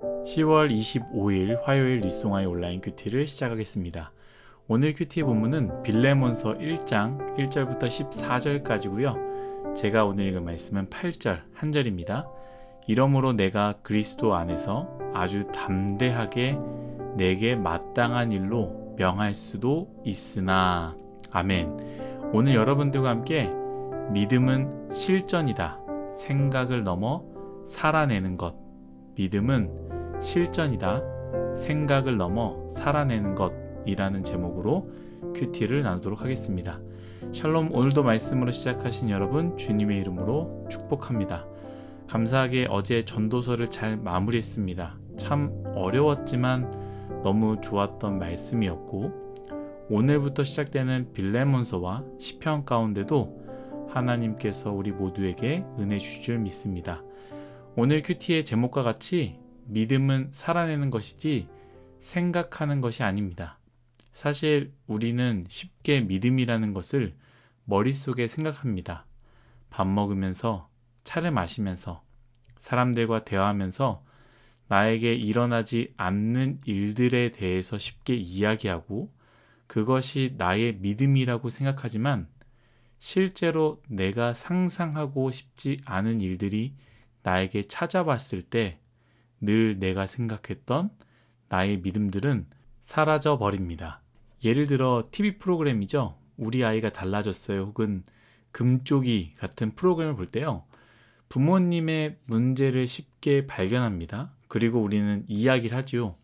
10월 25일 화요일 리송아의 온라인 큐티를 시작하겠습니다. 오늘 큐티 본문은 빌레몬서 1장 1절부터 14절까지고요. 제가 오늘 읽은 말씀은 8절 한 절입니다. 이러므로 내가 그리스도 안에서 아주 담대하게 내게 마땅한 일로 명할 수도 있으나 아멘. 오늘 여러분들과 함께 믿음은 실전이다. 생각을 넘어 살아내는 것. 믿음은 실전이다. 생각을 넘어 살아내는 것이라는 제목으로 큐티를 나누도록 하겠습니다. 샬롬 오늘도 말씀으로 시작하신 여러분 주님의 이름으로 축복합니다. 감사하게 어제 전도서를 잘 마무리했습니다. 참 어려웠지만 너무 좋았던 말씀이었고 오늘부터 시작되는 빌레몬서와 시편 가운데도 하나님께서 우리 모두에게 은혜 주실 줄 믿습니다. 오늘 큐티의 제목과 같이 믿음은 살아내는 것이지 생각하는 것이 아닙니다. 사실 우리는 쉽게 믿음이라는 것을 머릿속에 생각합니다. 밥 먹으면서, 차를 마시면서, 사람들과 대화하면서 나에게 일어나지 않는 일들에 대해서 쉽게 이야기하고 그것이 나의 믿음이라고 생각하지만 실제로 내가 상상하고 싶지 않은 일들이 나에게 찾아왔을 때 늘 내가 생각했던 나의 믿음들은 사라져 버립니다. 예를 들어 TV 프로그램이죠. 우리 아이가 달라졌어요. 혹은 금쪽이 같은 프로그램을 볼 때요. 부모님의 문제를 쉽게 발견합니다. 그리고 우리는 이야기를 하죠.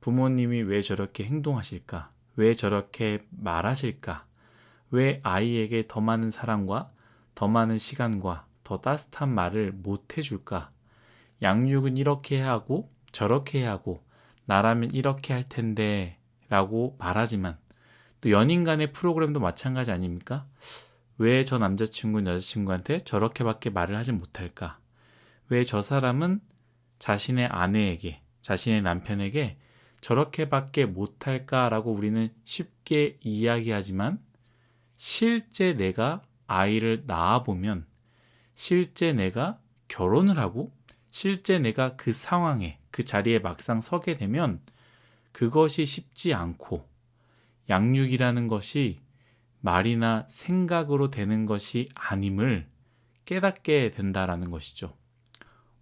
부모님이 왜 저렇게 행동하실까? 왜 저렇게 말하실까? 왜 아이에게 더 많은 사랑과 더 많은 시간과 더 따뜻한 말을 못 해줄까? 양육은 이렇게 하고 저렇게 하고 나라면 이렇게 할 텐데 라고 말하지만 또 연인 간의 프로그램도 마찬가지 아닙니까? 왜 저 남자친구는 여자친구한테 저렇게밖에 말을 하지 못할까? 왜 저 사람은 자신의 아내에게, 자신의 남편에게 저렇게밖에 못할까라고 우리는 쉽게 이야기하지만 실제 내가 아이를 낳아보면 실제 내가 결혼을 하고 실제 내가 그 상황에 그 자리에 막상 서게 되면 그것이 쉽지 않고 양육이라는 것이 말이나 생각으로 되는 것이 아님을 깨닫게 된다라는 것이죠.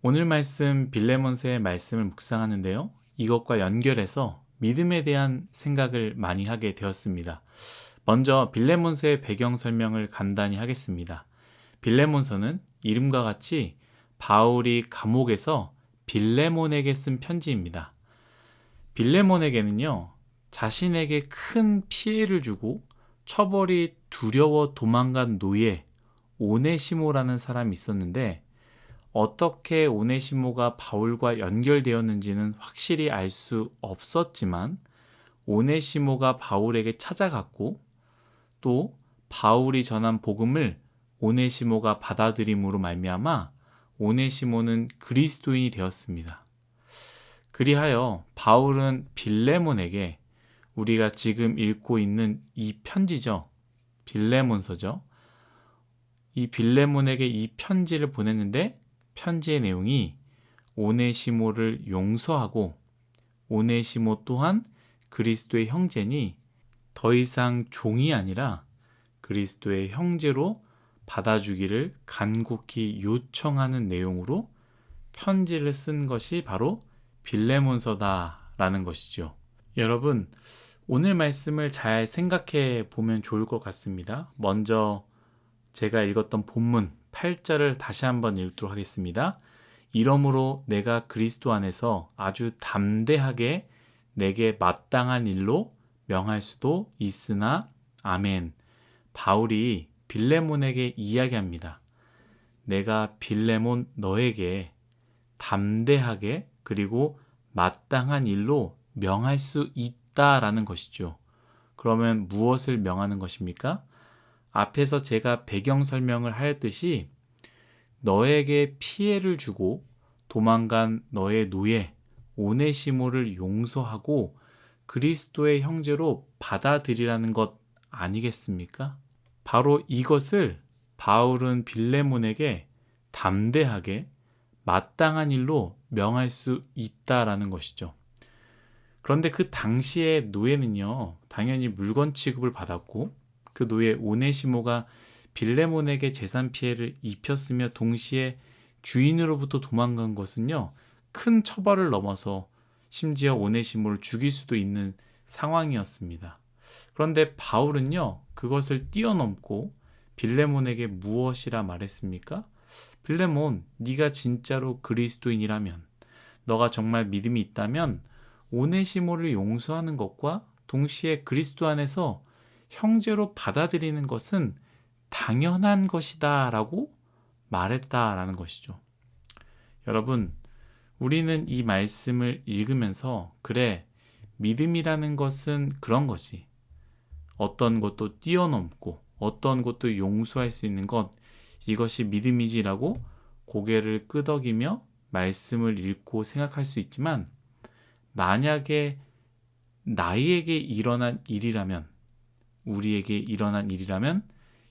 오늘 말씀 빌레몬스의 말씀을 묵상하는데요. 이것과 연결해서 믿음에 대한 생각을 많이 하게 되었습니다. 먼저 빌레몬서의 배경 설명을 간단히 하겠습니다. 빌레몬서는 이름과 같이 바울이 감옥에서 빌레몬에게 쓴 편지입니다. 빌레몬에게는요, 자신에게 큰 피해를 주고 처벌이 두려워 도망간 노예 오네시모라는 사람이 있었는데 어떻게 오네시모가 바울과 연결되었는지는 확실히 알 수 없었지만 오네시모가 바울에게 찾아갔고 또 바울이 전한 복음을 오네시모가 받아들임으로 말미암아 오네시모는 그리스도인이 되었습니다. 그리하여 바울은 빌레몬에게 우리가 지금 읽고 있는 이 편지죠. 빌레몬서죠. 이 빌레몬에게 이 편지를 보냈는데 편지의 내용이 오네시모를 용서하고 오네시모 또한 그리스도의 형제니 더 이상 종이 아니라 그리스도의 형제로 받아주기를 간곡히 요청하는 내용으로 편지를 쓴 것이 바로 빌레몬서다라는 것이죠. 여러분, 오늘 말씀을 잘 생각해 보면 좋을 것 같습니다. 먼저 제가 읽었던 본문 8절을 다시 한번 읽도록 하겠습니다. 이러므로 내가 그리스도 안에서 아주 담대하게 내게 마땅한 일로 명할 수도 있으나 아멘. 바울이 빌레몬에게 이야기합니다. 내가 빌레몬 너에게 담대하게 그리고 마땅한 일로 명할 수 있다라는 것이죠. 그러면 무엇을 명하는 것입니까? 앞에서 제가 배경 설명을 하였듯이 너에게 피해를 주고 도망간 너의 노예 오네시모를 용서하고 그리스도의 형제로 받아들이라는 것 아니겠습니까? 바로 이것을 바울은 빌레몬에게 담대하게 마땅한 일로 명할 수 있다라는 것이죠. 그런데 그 당시의 노예는요, 당연히 물건 취급을 받았고, 그 노예 오네시모가 빌레몬에게 재산 피해를 입혔으며 동시에 주인으로부터 도망간 것은요, 큰 처벌을 넘어서 심지어 오네시모를 죽일 수도 있는 상황이었습니다. 그런데 바울은요, 그것을 뛰어넘고 빌레몬에게 무엇이라 말했습니까? 빌레몬, 네가 진짜로 그리스도인이라면, 너가 정말 믿음이 있다면 오네시모를 용서하는 것과 동시에 그리스도 안에서 형제로 받아들이는 것은 당연한 것이다 라고 말했다라는 것이죠. 여러분, 우리는 이 말씀을 읽으면서 그래, 믿음이라는 것은 그런 것이 어떤 것도 뛰어넘고 어떤 것도 용서할 수 있는 것 이것이 믿음이지라고 고개를 끄덕이며 말씀을 읽고 생각할 수 있지만 만약에 나에게 일어난 일이라면 우리에게 일어난 일이라면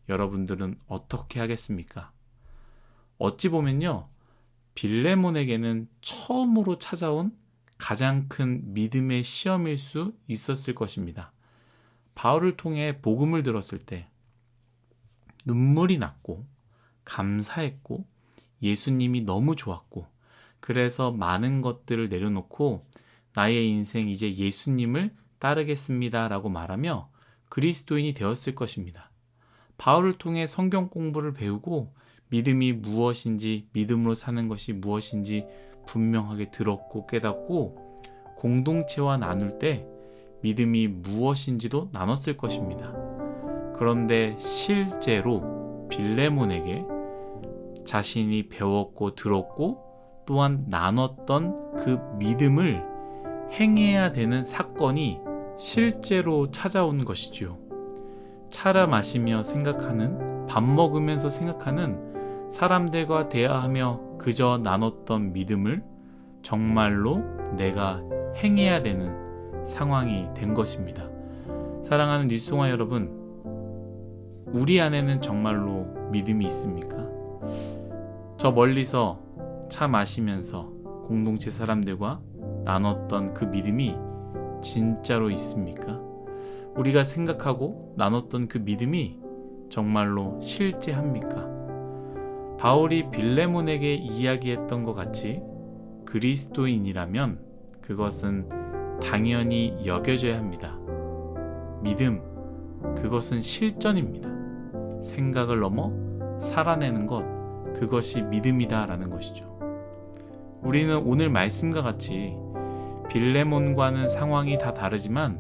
여러분들은 어떻게 하겠습니까? 어찌 보면요. 빌레몬에게는 처음으로 찾아온 가장 큰 믿음의 시험일 수 있었을 것입니다. 바울을 통해 복음을 들었을 때 눈물이 났고 감사했고 예수님이 너무 좋았고 그래서 많은 것들을 내려놓고 나의 인생 이제 예수님을 따르겠습니다라고 말하며 그리스도인이 되었을 것입니다. 바울을 통해 성경 공부를 배우고 믿음이 무엇인지 믿음으로 사는 것이 무엇인지 분명하게 들었고 깨닫고 공동체와 나눌 때 믿음이 무엇인지도 나눴을 것입니다. 그런데 실제로 빌레몬에게 자신이 배웠고 들었고 또한 나눴던 그 믿음을 행해야 되는 사건이 실제로 찾아온 것이지요. 차라 마시며 생각하는, 밥 먹으면서 생각하는 사람들과 대화하며 그저 나눴던 믿음을 정말로 내가 행해야 되는 상황이 된 것입니다. 사랑하는 뉴송아 여러분, 우리 안에는 정말로 믿음이 있습니까? 저 멀리서 차 마시면서 공동체 사람들과 나눴던 그 믿음이 진짜로 있습니까? 우리가 생각하고 나눴던 그 믿음이 정말로 실제합니까? 바울이 빌레몬에게 이야기했던 것 같이 그리스도인이라면 그것은 당연히 여겨져야 합니다. 믿음, 그것은 실전입니다. 생각을 넘어 살아내는 것, 그것이 믿음이다라는 것이죠. 우리는 오늘 말씀과 같이 빌레몬과는 상황이 다 다르지만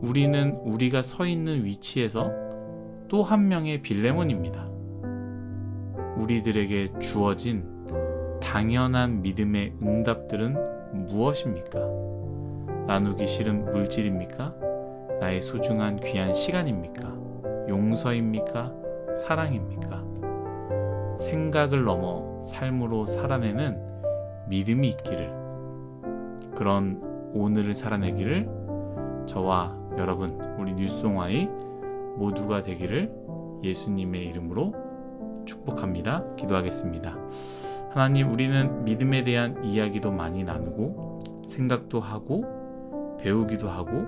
우리는 우리가 서 있는 위치에서 또 한 명의 빌레몬입니다. 우리들에게 주어진 당연한 믿음의 응답들은 무엇입니까? 나누기 싫은 물질입니까? 나의 소중한 귀한 시간입니까? 용서입니까? 사랑입니까? 생각을 넘어 삶으로 살아내는 믿음이 있기를 그런 오늘을 살아내기를 저와 여러분 우리 뉴송아이 모두가 되기를 예수님의 이름으로 축복합니다. 기도하겠습니다. 하나님 우리는 믿음에 대한 이야기도 많이 나누고 생각도 하고 배우기도 하고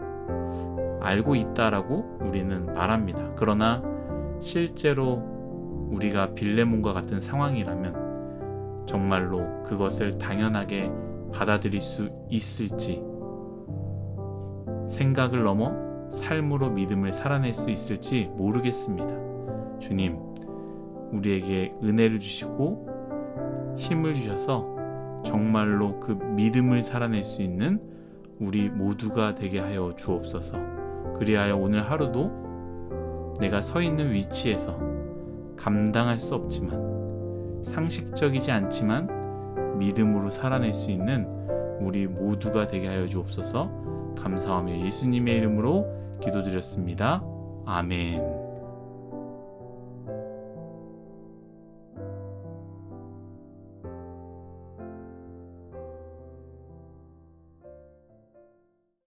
알고 있다라고 우리는 말합니다. 그러나 실제로 우리가 빌레몬과 같은 상황이라면 정말로 그것을 당연하게 받아들일 수 있을지 생각을 넘어 삶으로 믿음을 살아낼 수 있을지 모르겠습니다. 주님, 우리에게 은혜를 주시고 힘을 주셔서 정말로 그 믿음을 살아낼 수 있는 우리 모두가 되게 하여 주옵소서. 그리하여 오늘 하루도 내가 서 있는 위치에서 감당할 수 없지만 상식적이지 않지만 믿음으로 살아낼 수 있는 우리 모두가 되게 하여 주옵소서. 감사하며 예수님의 이름으로 기도드렸습니다. 아멘.